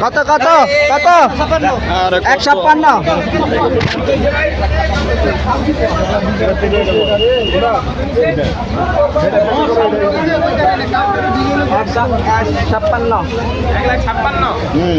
কত কত কত? এক ছাপ্পান্ন। ছাপ্পান্ন। হুম।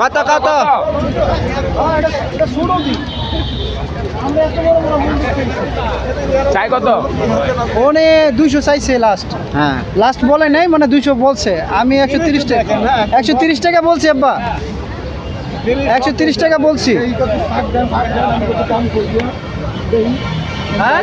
কত কত? চাই কত? ওনে দুইশো চাইছে লাস্ট হ্যাঁ। লাস্ট বলে নাই মানে দুইশো বলছে। আমি একশো তিরিশ টাকা। একশো তিরিশ টাকা বলছি আব্বা। একশো তিরিশ টাকা বলছি। হ্যাঁ?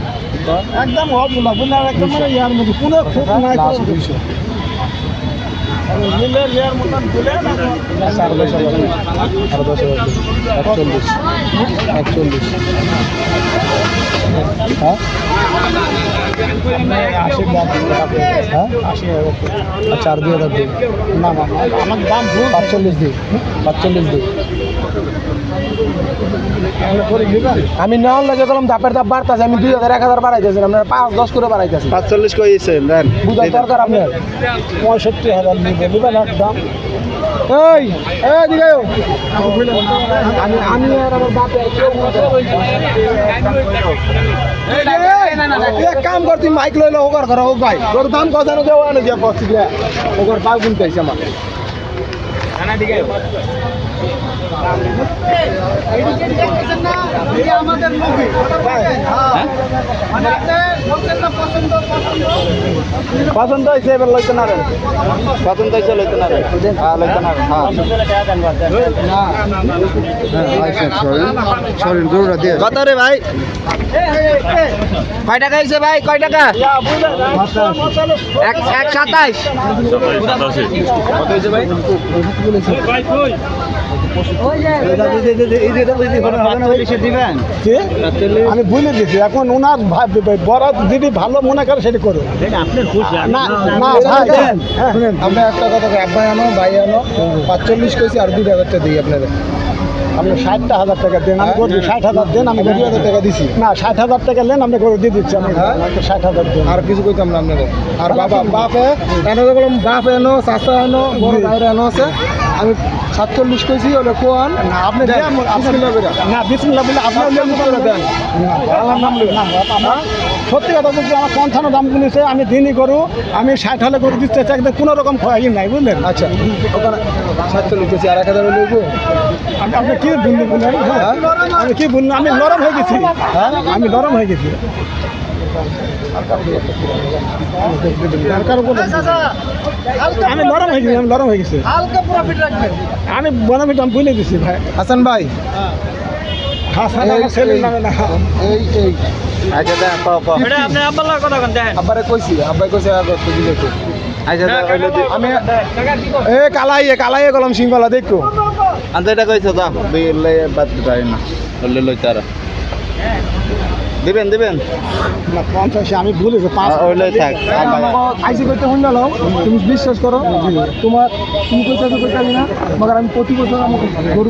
একদম বুঝলাম একদম মানে ইয়ার মধ্যে কোনো খুব নাই দুইশো। মিলের ইয়ার মতন দিলে না আরও দশ হাজার দশ একচল্লিশ। একচল্লিশ। হ্যাঁ? আশি দাম হ্যাঁ? আশি আচ্ছা দিই না আমার দাম পাঁচচল্লিশ দিই পাঁচচল্লিশ দিই আমি নেওয়ার লাগে গেলাম ধাপ বাড়তেছে আমি দুই হাজার এক হাজার বাড়াইতেছি আপনার পাঁচ দশ করে বাড়াইতেছি পাঁচচল্লিশ কইছে দেন বুঝার দরকার আপনার। পঁয়ষট্টি হাজার নিবে নেবেন একদম এই এই দিকে আমি আমি আর আমার বাপে কেউ এক কাম কর তুই মাইক লইলে ওগার ঘর হোক ভাই। তোর দাম কত জানো? দেওয়া না দিয়া পড়ছি দিয়া। ওগার কিনতে আইছে আমার আমাদের মুভি পছন্দ হয়েছে এবার লইতে না পছন্দ হয়েছে লইতে না হ্যাঁ লইতে না রে। হ্যাঁ। কত রে ভাই? কয় টাকা হয়েছে ভাই? কয় টাকা? এক এক সাতাইশ। আমি বুঝে দিচ্ছি এখন ওনার বরাত যদি ভালো মনে করে সেটা করো না না ভাই হ্যাঁ, শুনেন আপনি একটা কথা এক আব্বাই আনো ভাই আনো পাঁচচল্লিশ কেজি আর দুই টাকারটা দিই আপনাদের। আপনি ষাটটা হাজার টাকা দেন আমি করে ষাট হাজার দেন আমি আমি হাজার টাকা দিছি? না ষাট হাজার টাকা নেন আমি করে দিয়ে দিচ্ছি আমি হ্যাঁ? ষাট হাজার দেন। আর কিছু কইতাম না আপনাদের আর বাবা বাপে এনে বললাম বাপ এনো চাচা এনো বড় ভাইরা এনো আছে আমি সাতচল্লিশ কইছি ওটা কোয়ান না আপনি আপনি। না বিসমিল্লাহ বলে আপনার জন্য করে দেন। আল্লাহর নাম লই না আমার সত্যি কথা বলছি আমার পঞ্চান্ন দাম গুলিছে আমি দিনই করু আমি ষাট হলে করে দিতে চাই কিন্তু কোনো রকম খোয়াই নাই বুঝলেন? আচ্ছা ওখানে সাতচল্লিশ কইছি আর এক হাজার আপনি কি বললি বললেন হ্যাঁ আমি কি বললাম আমি নরম হয়ে গেছি। হ্যাঁ আমি নরম হয়ে গেছি। আমি নরম হয়ে গেছি আমি নরম হয়ে গেছি। হালকা প্রফিট রাখবেন আমি বনামিট আমি বলে দিছি ভাই। হাসান ভাই। হাসান আমার ছেলের নামে না। এই এই। আচ্ছা দেখেন আব্বারে কইছি আব্বাই কইছে আচ্ছা দি এ কালাইয়ে দেখো। আনতে এটা কইছো দাও বিলে বাদ দিতে না হইলে লইতে আর দিবেন দিবেন। না পঞ্চাশে আমি ভুল হয়েছে পাঁচ আ, ওইটাই থাক। আইসি করতে হইল নাও তুমি বিশ্বাস করো তোমার তুমি কইতে তো কইতে না মगर আমি প্রতি বছর আমি গরু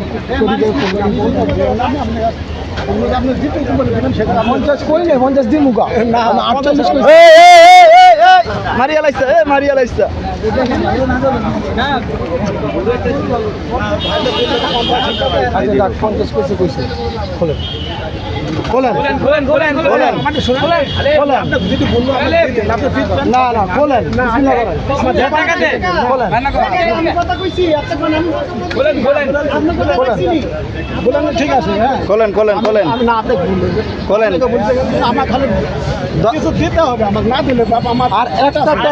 পঞ্চাশ কই নাই পঞ্চাশ দিন মুগা না আটচল্লিশ মারিয়া লাইছে এই মারিয়া লাইছে। পঞ্চাশ কইছে খোলেন যদি বলল। না না বলেন ঠিক আছে হ্যাঁ। খোলেন খোলেন খোলেন না আপনি ভুল বলছেন। খোলেন আপনি তো বলছেন, আমার খালি কিছু দিতে হবে আমাকে না দিলে বাপ আমার আর একটা টাকা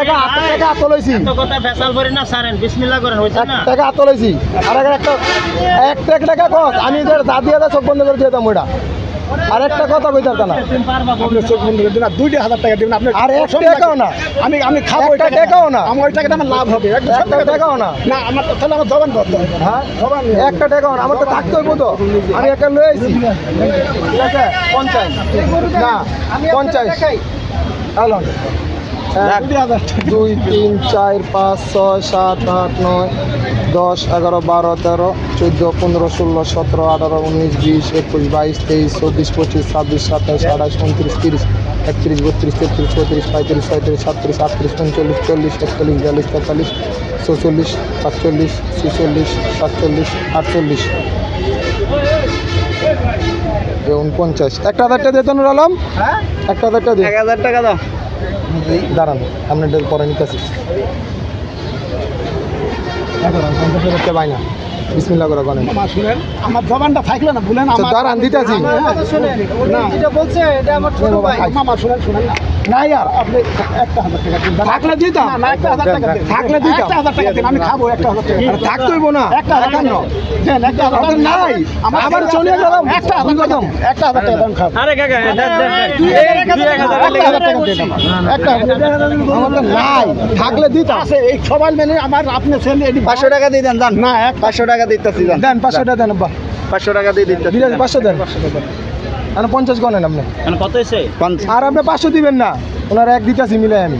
টাকা আতলাইছি কথা ফেসাল করেন না সারেন বিসমিল্লাহ করেন হয়েছে না? টাকা আতলাইছি আর এক একটা এক টাকা কত আমি যে যা দিয়ে চোখ বন্ধ করে দিয়ে দাম ওইটা আর একটা কথা কইতার না। আপনি চোখ বন্ধ করে দিন দুইটা হাজার টাকা দিবেন আপনি আর এক টাকাও না। আমি আমি খাব একটা টাকাও না। আমার ওই টাকাটা আমার লাভ হবে। একটা টাকাও না। না আমার তো তাহলে আমার জবান করতে হবে। হ্যাঁ? জবান একটা টাকাও না। আমার তো থাকতে হইব তো। আমি একটা ঠিক আছে? পঞ্চাশ। না পঞ্চাশ। হ্যালো দুই তিন চার পাঁচ ছয় সাত আট নয় দশ এগারো বারো তেরো চোদ্দ পনেরো ষোলো সতেরো আঠারো উনিশ বিশ একুশ বাইশ তেইশ চব্বিশ পঁচিশ ছাব্বিশ সাতাশ আঠাশ উনত্রিশ তিরিশ একত্রিশ বত্রিশ তেত্রিশ চৌত্রিশ পঁয়ত্রিশ ছয়ত্রিশ সাতত্রিশ আটত্রিশ উনচল্লিশ চল্লিশ একচল্লিশ বিয়াল্লিশ তেতাল্লিশ চৌচল্লিশ সাতচল্লিশ ছেচল্লিশ সাতচল্লিশ আটচল্লিশ। উনপঞ্চাশ একটা হাজারটা দিতেন আলম। একটা হাজারটা দিন এক হাজার টাকা দাও। দাঁড়ান আপনি এটা পরে নিতেছি। করতে পাই না? বিসমিল্লা করে গনেন শুনেন আমার জবানটা থাকলে না বলেন আমার দাঁড়ান দিতেছি। না এটা বলছে এটা আমার ছোট ভাই। মামা শুনেন শুনেন না। ইয়ার আপনি একটা হাজার টাকা দিন। থাকলে দিতাম। না একটা হাজার টাকা দিন। থাকলে দিতাম। একটা হাজার টাকা দিন আমি খাব একটা হাজার টাকা থাকতে না। একটা হাজার কেন দেন। একটা হাজার টাকা নাই। আবার চলে গেলাম। একটা হাজার। টাকা একটা হাজার টাকা দাম খাব। আরে কাকা দেন দেন দেন। দুই এই দুই এক হাজার একটা হাজার টাকা দিয়ে দাও। একটা হাজার আমার তো নাই। থাকলে দিতাম। আছে এই সবাই মেনে আমার আপনি ছেলে পাঁচশো টাকা দিয়ে দেন না এক পাঁচশো টাকা দিতেছি দেন পাঁচশো টাকা দেন পাঁচশো টাকা দিয়ে বিরাজ পাঁচশো দেন। আর পঞ্চাশ গনেন আপনি। এখন কত হয়েছে? পঞ্চ- আর আপনি পাঁচশো দিবেন না ওনার এক দিতাছি মিলে আমি।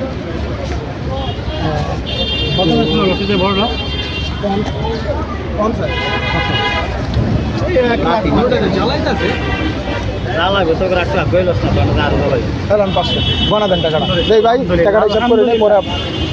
গনা দেন টাকাটা। দেই ভাই টাকাটা হিসাব করে পরে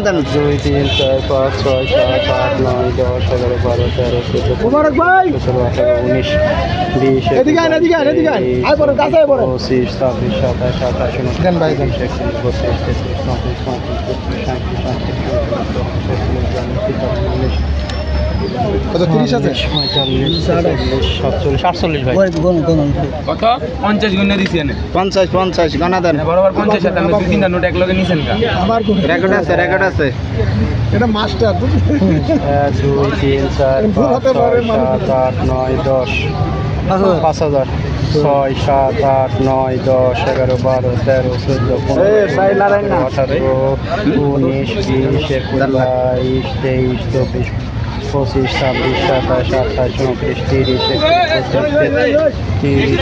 দেন দুই তিন চার পাঁচ ছয় সাত আট নয় দশ এগারো বারো তেরো চোদ্দ মোবারক ভাই! সতেরো আঠারো উনিশ বিশ পঁচিশ ছাব্বিশ সাতাশ আঠাশ উনত্রিশ দেন একত্রিশ বত্রিশ তেত্রিশ চৌত্রিশ পঁয়ত্রিশ ছত্রিশ সাঁত্রিশ আটত্রিশ উনত্রিশ কত তিরিশ আছে? সাতচল্লিশ আটচল্লিশ ভাই। কত? পঞ্চাশ গুণে দিছি এনে। পঞ্চাশ পঞ্চাশ দেন। বরাবর পঞ্চাশ হাতে আমি দুই তিনটা নোট এক লগে নিছেন কা আবার রেকর্ড আছে রেকর্ড আছে। এটা মাস্টার। দুই তিন চার পাঁচ ছয় সাত আট নয় দশ। পাঁচ হাজার। ছয় সাত আট নয় দশ এগারো বারো তেরো চোদ্দ পনেরো আঠারো উনিশ বিশ একুশ বাইশ তেইশ চব্বিশ। পঁচিশ ছাব্বিশ সাতাশ আঠাশ উনত্রিশ তিরিশ তিরিশ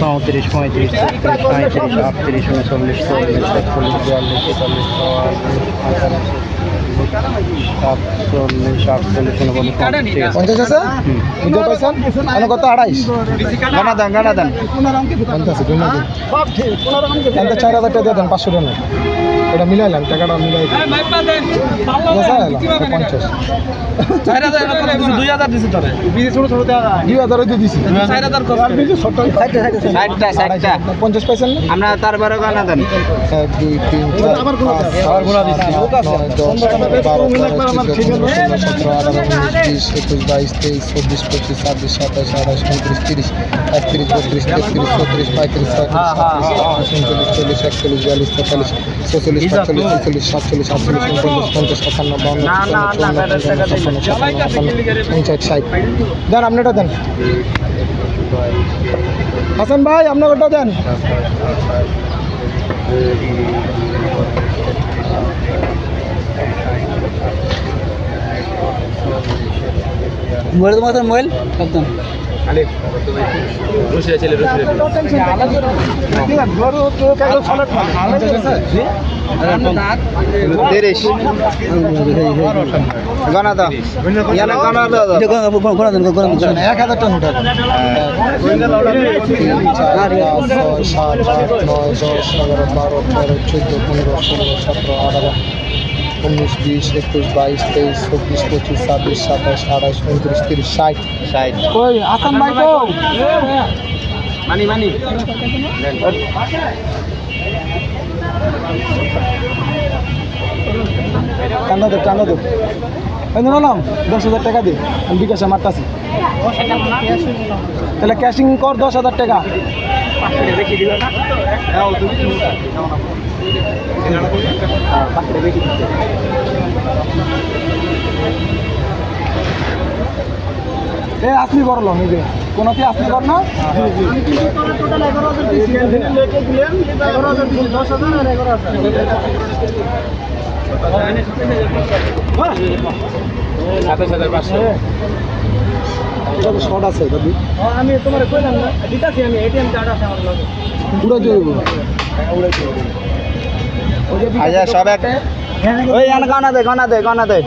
চৌত্রিশ পঁয়ত্রিশ ছত্রিশ সাঁত্রিশ আটত্রিশ উনচল্লিশ চল্লিশ একচল্লিশ বিয়াল্লিশ তেতাল্লিশ সাতচল্লিশ আটচল্লিশ উনপঞ্চাশ পঞ্চাশ আছে? বুঝতে পারছেন মানে কত? আড়াইশ। গনা দেন গনা দেন। পঞ্চাশ চার হাজার টাকা দিয়ে দেন পাঁচশো টাকা এটা মিলাইলাম টাকাটা মিলাই পঞ্চাশ। চার হাজার দুই হাজার দিছি তোরে। দুই হাজার দিয়ে দিছি। পঞ্চাশ পাইছেন না? আমরা গনা দেন। এক দুই তিন চার বারো তেরো বিশ একুশ বাইশ তেইশ চব্বিশ পঁচিশ ছাব্বিশ সাতাশ আঠাশ উনত্রিশ তিরিশ একত্রিশ বত্রিশ তেত্রিশ চৌত্রিশ পঁয়ত্রিশ ছয়ত্রিশ সাতত্রিশ আটত্রিশ উনচল্লিশ চল্লিশ একচল্লিশ বিয়াল্লিশ তেতাল্লিশ চৌচল্লিশ সাতচল্লিশ ছেচল্লিশ সাতচল্লিশ আটচল্লিশ উনপঞ্চাশ পঞ্চাশ একান্ন বাউন্ন তিপ্পান্ন, ছাপ্পান্ন, পঞ্চাশ ষাট দেন আপনারটা দেন হাসান ভাই আপনার ওটা দেন মোবাইল তোমার মোবাইল একদম ছেলে এক হাজার টাকা সাত নয় দশ এগারো বারো তেরো চোদ্দ পনেরো ষোলো সতেরো আঠারো উনিশ বিশ একুশ বাইশ তেইশ চব্বিশ পঁচিশ ছাব্বিশ সাতাশ আঠাশ উনত্রিশ তিরিশ ষাট। ষাট। ওই ভাই তো। মানি মানি। টানা দে টানা দে। এই নিলাম দশ হাজার টাকা দে। আমি বিকাশে মারতাছি। তাহলে ক্যাশিং কর দশ হাজার টাকা। এ আসলি করল নিজে। কোনো কি আসলি কর? না সাতাশ হাজার পাঁচশো। শর্ট আছে দাদি আমি তোমার কইলাম না দিতাছি আমি এটিএম কার্ড আছে আমার লগে। পুরো আচ্ছা সব এক ওই গনা দে গনা দে গনা দে।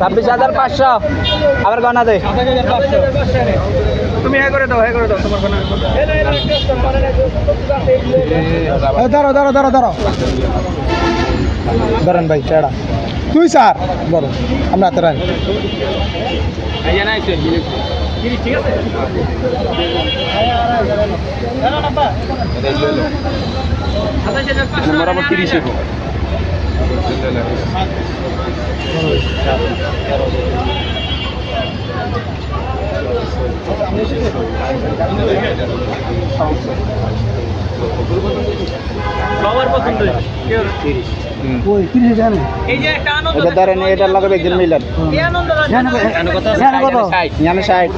ছাব্বিশ হাজার পাঁচশো। আবার গনা দে। তুমি হ্যাঁ করে দাও হ্যাঁ করে দাও তোমার কোনো এই দাঁড়াও দাঁড়াও দাঁড়াও দাঁড়াও। দাঁড়ান ভাই টেড়া। তুই স্যার? ধরো আমরা হাতে রাখি। নম্বর আবার তিরিশে সবার পছন্দ। ওই তিরিশ এটা ধরেন এটার একজন ইয়ানে ষাট।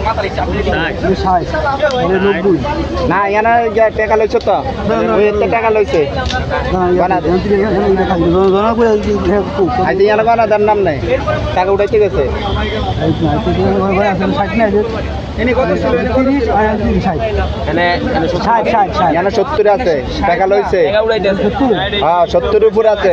না ইয়ানে টাকা লইছ তো। টাকা লইছে। গনা দেন নাম নাই। টাকা উঠাইতে গেছে। সত্তর। আছে টাকা লইছে। টাকা হ্যাঁ সত্তর উপর আছে।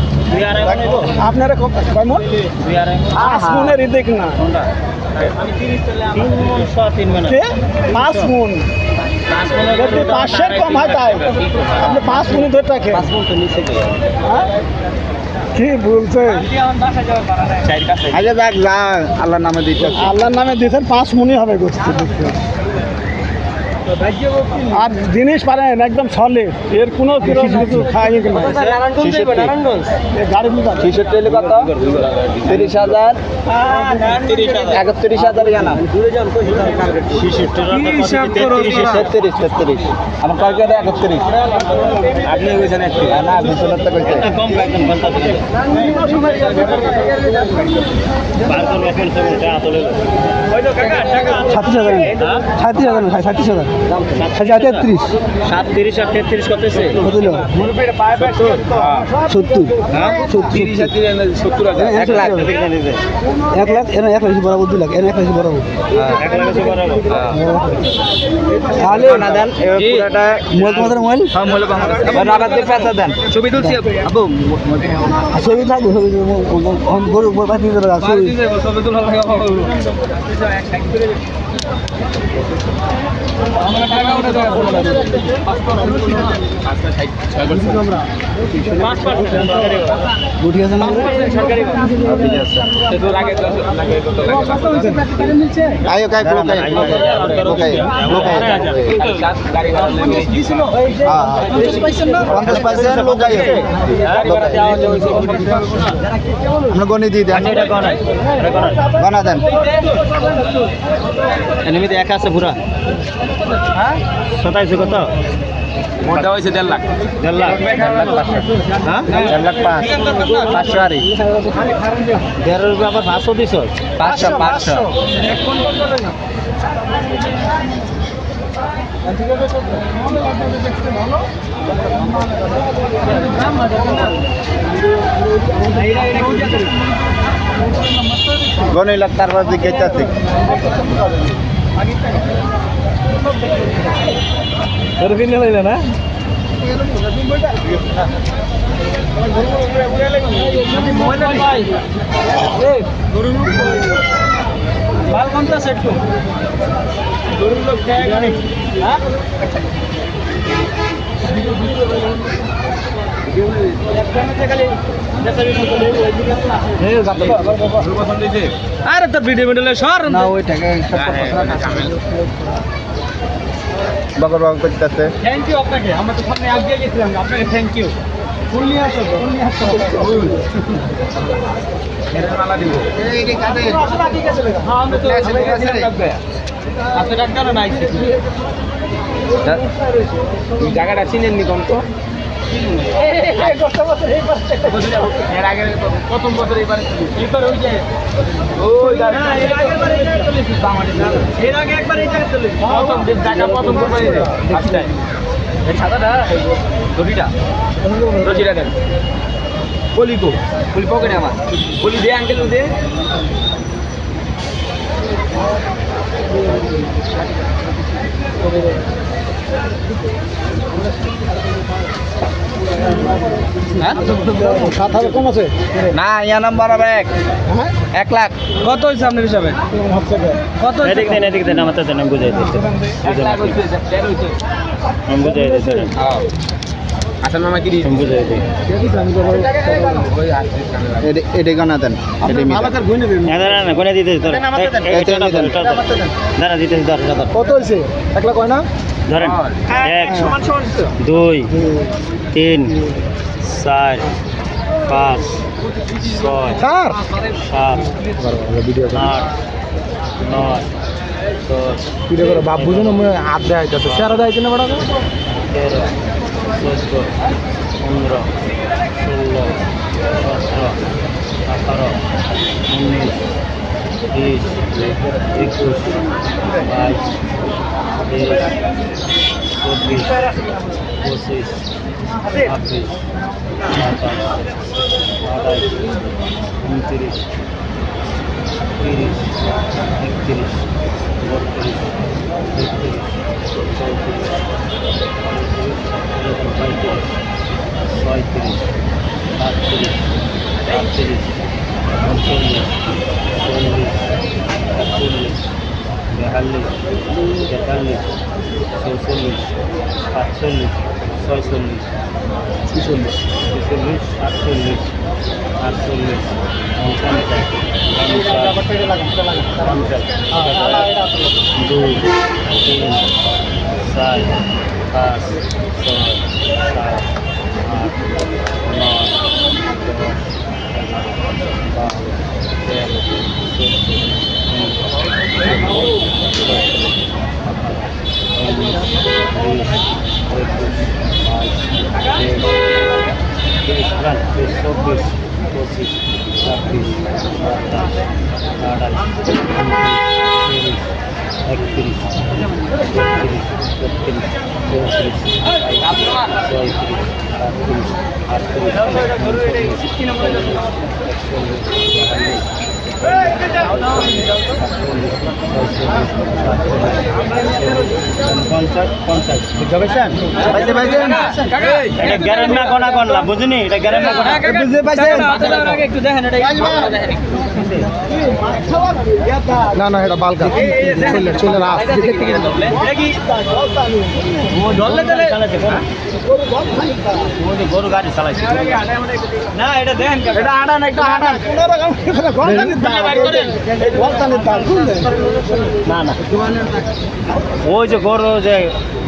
মন? আপনারা কেমন দুই আড়াই মন। পাঁচ মনের দেখ না। মন মন? পাঁচ মন। পাঁচ যদি গরু কম হয় তাই। আপনি পাঁচ মিনিট ধরে রাখেন। মন হ্যাঁ? কি বলছে? আচ্ছা যাক যা আল্লাহর নামে দিতে আল্লাহর নামে দিয়েছেন পাঁচ মনই হবে দেখতে আর জিনিস পারেন একদম সলে এর কোনো কিছু খাই হলে কত? তিরিশ হাজার? একত্রিশ হাজার জানা তেত্রিশ তেত্রিশ আমার কয়েক একত্রিশ। আপনি একটু। না তো সাতত্রিশ হাজার। সাতত্রিশ হাজার ভাই সাতত্রিশ হাজার। তেত্রিশ সাত তিরিশ আর তেত্রিশ কত হয়েছে? কত দিল সত্তর। তিরিশ আর তিরিশ সত্তর এক লাখ। এক লাখ এর এক লাখ বরাবর দু লাখ এর এক লাখ বরাবর। এক লাখ আছে বরাবর তাহলে না দেন মোবাইল তোমাদের মোবাইল? হ্যাঁ মূল্য কম আছে রাবার দিয়ে পেঁচা দেন। ছবি তুলছি আবু ছবি থাকবে ছবি গরু পাখি ছবি। ছবি তুলা না সরকারি আয়ো কাই লোকাই লোকাই লোকাই হ্যাঁ পঞ্চাশ পার্সেন্ট লোকাই আমরা গণি দিয়ে দেন এটা দেন এনিমিতে একা আছে পুরা সতাইছে কত? মোটা হয়েছে দেড় লাখ। দেড় লাখ। হ্যাঁ? দেড় লাখ পাঁচ। পাঁচশো আরে দেড় রুপিয়া আবার পাঁচশো দিছ? পাঁচশো পাঁচশো। গণি লাখ তারপর দিকে তোর কিনে লাইলে না মাল কোনটা সেট তো গরুর লোক খেয়ে হ্যাঁ আরে তোর ভিডিও সর। না ওই টাকা বকর বকর করতেছে। থ্যাংক ইউ আপনাকে আমরা তো সামনে আগে গেছিলাম আপনাকে থ্যাংক ইউ ফুল নিয়ে আসো ফুল নিয়ে আসো। হ্যাঁ। আমরা তো? আইছি জায়গাটা চিনেন এর প্রথম বছর এবার ওই যে ওই এর এই আগে একবার এই জায়গায় চলেছি। প্রথম জায়গা প্রথম এই রশিটা দেন বলি কো বলি পকেটে আমার বলি দে আঙ্কেল দে সাত হাজার কম আছে? না ইয়া নাম্বার আর এক। হ্যাঁ? এক লাখ। কত হয়েছে আপনার হিসাবে? কত এদিক দেন এদিক দেন আমার তো বুঝাই দিচ্ছি। বুঝাই দিচ্ছি। আসল মামা দিই এটা গনা দেন। না কত হয়েছে? এক লাখ হয় না? ধরেন। এক দুই তিন চার পাঁচ ছয় সাত আট নয় দশ ভিডিও করে বাপ বুঝুন হাত দেয় স্যার দেয় কিনা ম্যাডাম তেরো। চোদ্দ পনেরো ষোলো, সতেরো, আঠারো, উনিশ, বিশ একুশ বাইশ তেইশ চব্বিশ পঁচিশ, ছাব্বিশ সাতাশ আঠাশ উনত্রিশ তিরিশ, একত্রিশ, বত্রিশ, তেত্রিশ, চৌত্রিশ, পঁয়ত্রিশ, ছয়ত্রিশ, সাতত্রিশ, আটত্রিশ উনচল্লিশ চল্লিশ, একচল্লিশ, বেয়াল্লিশ, তেতাল্লিশ, চৌচল্লিশ, সাতচল্লিশ ছয়চল্লিশ। ছিচল্লিশ। ছেচল্লিশ আটচল্লিশ আটচল্লিশ। পঞ্চাশ। পঞ্চাশ দুই তিন চার পাঁচ ছয় সাত আট নয় দশ এগারো বারো তেরো চোদ্দ পনেরো ষোলো সতেরো উনিশ বিশ বাইশ তেইশ চব্বিশ, পঁচিশ, ছাব্বিশ সাতাশ আঠাশ তিরিশ একত্রিশ বত্রিশ চৌত্রিশ পঁয়ত্রিশ, ছয়ত্রিশ আটত্রিশ আটত্রিশ একচল্লিশ বিয়াল্লিশ পাইছে পাইছেন এটা গ্যারেন্ট না কোনা কোন না বুঝিনি? এটা গ্যারেন্ট না কোনা। বুঝতে পারছেন? একটু দেখেন এটা না না এটা বালকা। চলে চলে গরু গাড়ি চালাইছে না এটা দেখেন এটা হাঁটান একটু হাঁটান না না। ওই যে গরু যে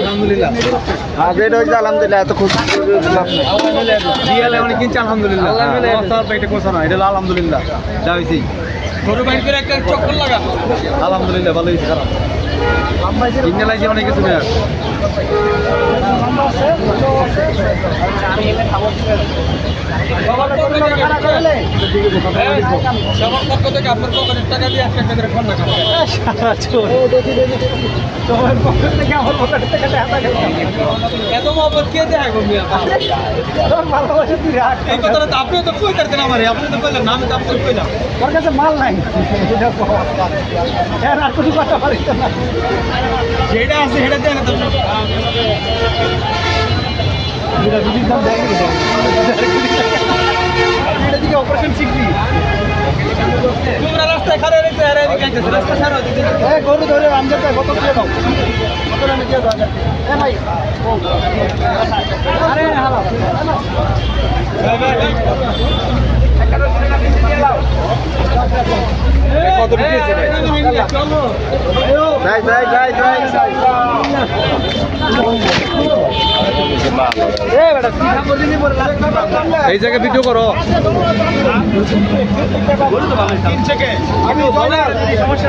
আলহামদুলিল্লাহ আলহামদুলিল্লাহ আলহামদুলিল্লাহ যা আলহামদুলিল্লাহ ভালো হয়েছে অনেক কিছু নেই সবার পক্ষ থেকে আপনার পকেটের টাকা দিয়ে একটা একটা করে ফোন রাখা এত মহব্বত কে দেয় গো মিয়া এই কথাটা তো আপনিও তো কই করতেন আমারে আপনি তো কইলেন না আমি তো আপনাকে কইলাম ওর কাছে মাল নাই আর কিছু কথা পারিস না যেটা আছে সেটা দেন তো এটা দুদিন দাম দেয় এটা দিকে অপারেশন শিখবি তোমরা রাস্তায় খারে রেখে আরে এদিকে আইতেছে রাস্তা এ গরু ধরে আমজাদ কত দিয়ে দাও কত দামে দিয়ে দাও এ ভাই আরে এই জায়গায় ভিডিও করো। সমস্যা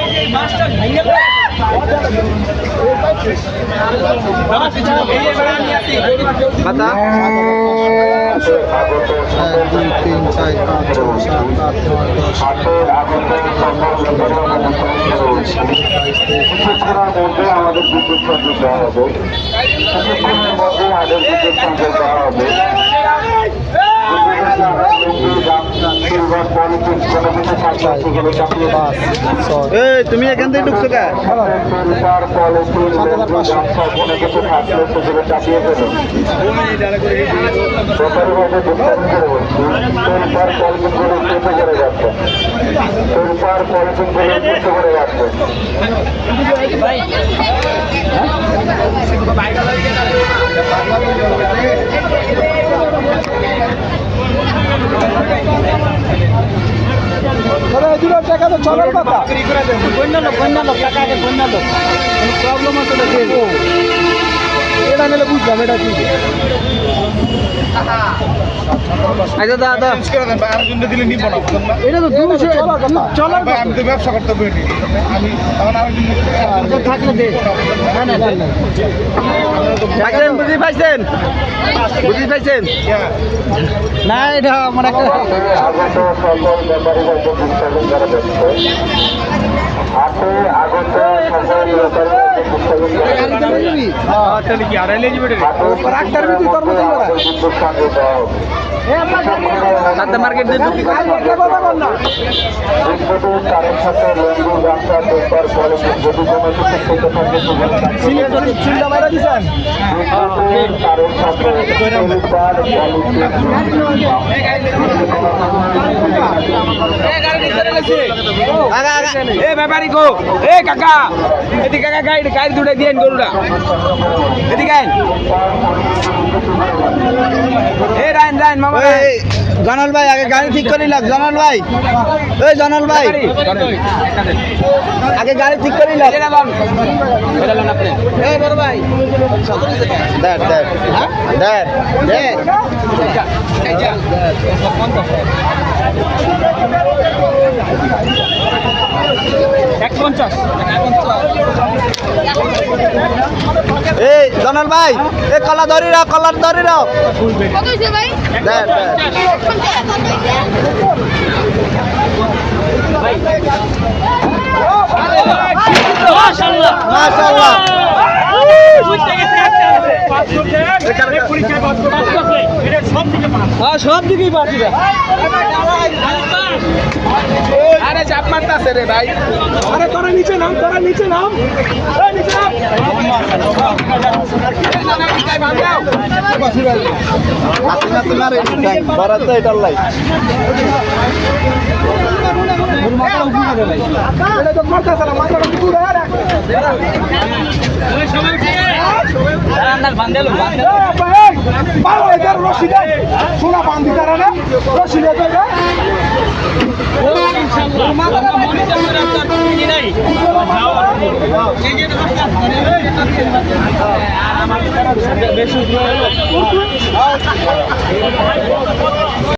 কথা দুই তিন চার পাঁচ ছয় সাত আট নয় আমাদের বিদ্যুৎ সংযোগ দেওয়া হবে আমাদের বিদ্যুৎ সংযোগ দেওয়া হবে এই তুমি এখান থেকে ঢুকছো কে? টাকা তো চলার কথা। বন্যা লোক বন্যা লোক টাকা আগে বন্যা লোক প্রবলেম আছে তো দেখো এটা নিলে বুঝলাম এটা কি? আচ্ছা দাদা এটা তো দুশো চলার কথা। আমি তো ব্যবসা করতে পারি আমি তখন আরেকজন থাকলে দে। না না না। পাইছেন বুঝি পাইছেন? বুঝি পাইছেন? না এটা সাদ্দা মার্কেট দিয়ে এ ব্যাপারি গো এ কাকা এদিকে কাকা গাইড গাইড দুটো দিয়েন গরুটা এদিকে আইন এ মামা। জনাল ভাই আগে গাড়ি ঠিক করে লাগ জনাল ভাই এই জনাল ভাই। আগে গাড়ি ঠিক করে লাগ এটা লন। আপনি। এই বড় ভাই দেখ দেখ। এই যে। এক পঞ্চাশ এই জনাল ভাই এ কলা ধরি রাখ কলার ধরি রাখ কত সব দিকেই বাকি আরে চাপ মারতাছে রে ভাই আরে তোরা নিচে নাম তোরা নিচে নাম নিচে নাম বড় তো এটার লাই এটা তো মারতেছে না মাথাটা রশি দে সোনা বান্ধি তারা না রশি এটা।